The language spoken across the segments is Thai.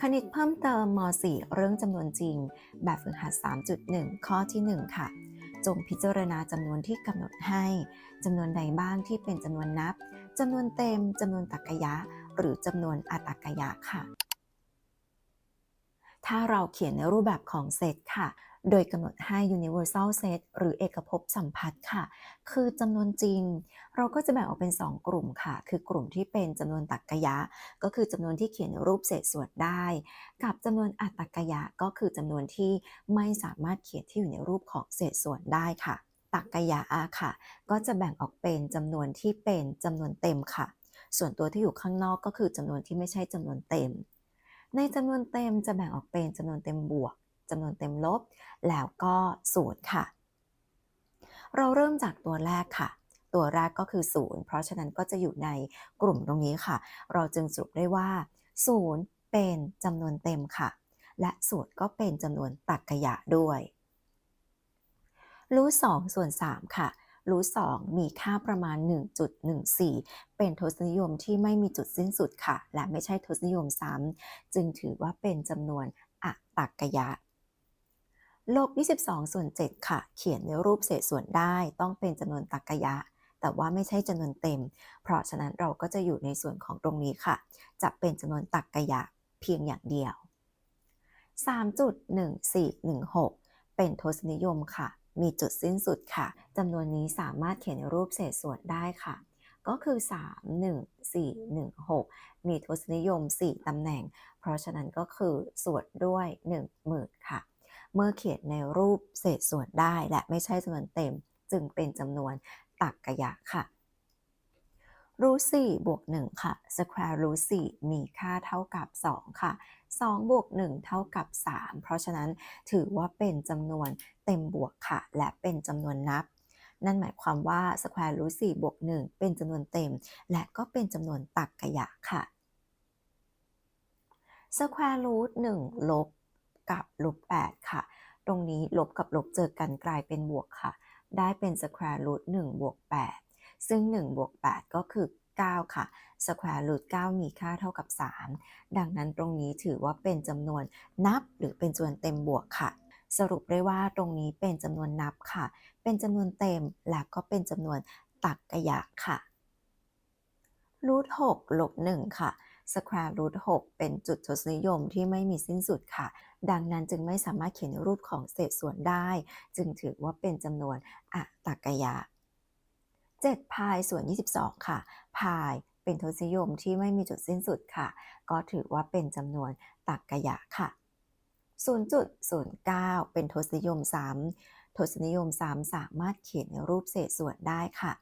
คณิตเพิ่มเติมม .4 เรื่องจำนวนจริง แบบฝึกหัด 3.1 ข้อที่ 1 ค่ะ จงพิจารณาจำนวนที่กำหนดให้จำนวนใดบ้างที่เป็นจำนวนนับจำนวนเต็มจำนวนตรรกะยะ หรือจำนวนอัตรรกยะค่ะ ถ้าเราเขียนในรูปแบบของเซตค่ะ โดยกำหนดให้ universal set หรือเอกภพสัมพัทธ์ค่ะ คือจำนวนจริง เราก็จะแบ่งออกเป็น 2 กลุ่มค่ะ คือกลุ่มที่เป็นจำนวนตรรกยะ ก็คือจำนวนที่เขียนในรูปเศษส่วนได้ กับจำนวนอัตรรกยะก็คือจำนวนที่ไม่สามารถเขียนที่อยู่ในรูปของเศษส่วนได้ค่ะตรรกยะอะค่ะ ก็จะแบ่งออกเป็นจำนวนที่เป็นจำนวนเต็มค่ะ ส่วนตัวที่อยู่ข้างนอกก็คือจำนวนที่ไม่ใช่จำนวนเต็ม ในจำนวนเต็มจะแบ่งออกเป็นจำนวนเต็มบวก จำนวนเต็มลบ แล้วก็ศูนย์ค่ะ เราเริ่มจากตัวแรกค่ะ ตัวแรกก็คือศูนย์เพราะฉะนั้นก็จะอยู่ในกลุ่มตรงนี้ค่ะ เราจึงสรุปได้ว่าศูนย์เป็นจำนวนเต็มค่ะ และศูนย์ก็เป็นจำนวนตรรกยะด้วยรูท2ส่วน 3 ค่ะรูท2มีค่าประมาณ 1.14 เป็นทศนิยมที่ไม่มีจุดสิ้นสุดค่ะ และไม่ใช่ทศนิยมซ้ำจึงถือว่าเป็นจำนวนอตรรกะยะ ลบ 22 ส่วน 7 ค่ะ เขียนในรูปเศษส่วนได้ต้องเป็นจำนวนตรรกะยะ แต่ว่าไม่ใช่จำนวนเต็ม เพราะฉะนั้นเราก็จะอยู่ในส่วนของตรงนี้ค่ะ จะเป็นจำนวนตรรกะยะเพียงอย่างเดียว 3.1416 เป็นทศนิยมค่ะ มีจุดสิ้นสุดค่ะจำนวนนี้สามารถเขียนในรูปเศษส่วนได้ค่ะ ก็คือ 31416 มีทศนิยม 4ตำแหน่ง เพราะฉะนั้นก็คือส่วนด้วย10,000ค่ะ เมื่อเขียนในรูปเศษส่วนได้และไม่ใช่จำนวนเต็ม จึงเป็นจำนวนตรรกะยะค่ะรูท4บวก1ค่ะ square root 4มีค่าเท่ากับ 2 ค่ะ 2 บวก 1 เท่ากับ 3 เพราะฉะนั้นถือว่าเป็นจำนวนเต็มบวกค่ะ และเป็นจำนวนนับ นั่นหมายความว่า square root 4บวก 1 เป็นจำนวนเต็ม และก็เป็นจำนวนตรรกะยะค่ะ square root 1ลบกับลบ8ค่ะ ตรงนี้ลบกับลบเจอกันกลายเป็นบวกค่ะ ได้เป็น square root 1บวก8ซึ่ง1บวก8ก็คือ 9 ค่ะ square root 9มีค่าเท่ากับ 3 ดังนั้นตรงนี้ถือว่าเป็นจำนวนนับหรือเป็นจำนวนเต็มบวกค่ะ สรุปได้ว่าตรงนี้เป็นจำนวนนับค่ะ เป็นจำนวนเต็มและก็เป็นจำนวนตรรกะยะค่ะรูท6ลบ1ค่ะ square root 6 เป็นจุดทศนิยมที่ไม่มีสิ้นสุดค่ะ ดังนั้นจึงไม่สามารถเขียนรูปของเศษส่วนได้ จึงถือว่าเป็นจำนวนอตรรกะยะ7พายส่วน 22 ค่ะพายเป็นทศนิยมที่ไม่มีจุดสิ้นสุดค่ะ ก็ถือว่าเป็นจำนวนตรรกยะค่ะ 0.09 เป็นทศนิยมซ้ำทศนิยมซ้ำสามารถเขียนในรูปเศษส่วนได้ค่ะ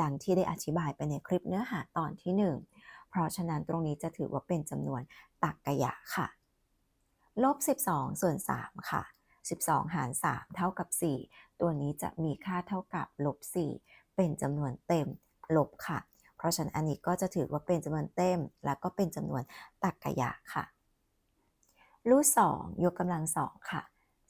ดังที่ได้อธิบายไปในคลิปเนื้อหาตอนที่ 1 ราะฉะนั้นตรงนี้จะถือว่าเป็นจำนวนตรรกะยะค่ะลบ 12 ส่วน 3 ค่ะ 12 หาร 3 เท่ากับ 4 ตัวนี้จะมีค่าเท่ากับลบ 4 เป็นจำนวนเต็มลบค่ะ เพราะฉะนั้นอันนี้ก็จะถือว่าเป็นจำนวนเต็ม และก็เป็นจำนวนตรรกะยะค่ะ รูท2ยกกำลัง 2 ค่ะ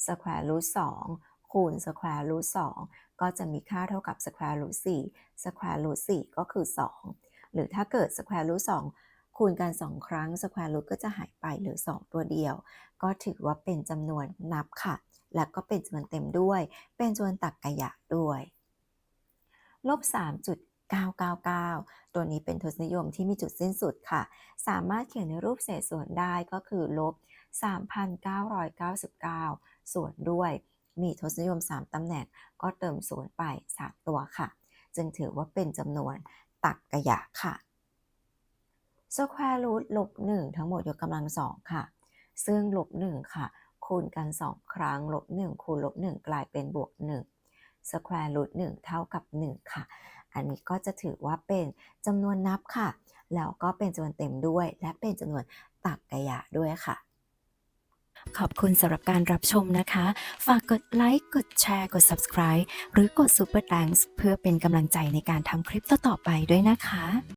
square root 2คูณ square root 2ก็จะมีค่าเท่ากับ square root 4 square root 4ก็คือ 2 หรือถ้าเกิด square root 2คูณกัน 2 ครั้ง square root ก็จะหายไปเหลือ 2 ตัวเดียว ก็ถือว่าเป็นจำนวนนับค่ะ และก็เป็นจำนวนเต็มด้วย เป็นจำนวนตรรกะยะด้วยลบ3.999 ตัวนี้เป็นทศนิยมที่มีจุดสิ้นสุดค่ะ สามารถเขียนในรูปเศษส่วนได้ก็คือลบ 3,999 ส่วนด้วย มีทศนิยม 3ตำแหน่งก็เติมศูนย์ไป 3 ตัวค่ะ จึงถือว่าเป็นจำนวน ตรรกะยะค่ะ square root ลบ1ทั้งหมดยกกำลัง2ค่ะ ซึ่งลบ1ค่ะ คูณกัน2ครั้งลบ1คูณลบ1กลายเป็นบวก1 square root 1เท่ากับ1ค่ะ อันนี้ก็จะถือว่าเป็นจำนวนนับค่ะ แล้วก็เป็นจำนวนเต็มด้วย และเป็นจำนวนตรรกะยะด้วยค่ะ ขอบคุณสำหรับการรับชมนะคะ ฝากกดไลค์ กดแชร์ กด subscribe หรือกด super thanks เพื่อเป็นกำลังใจในการทำคลิปต่อๆไปด้วยนะคะ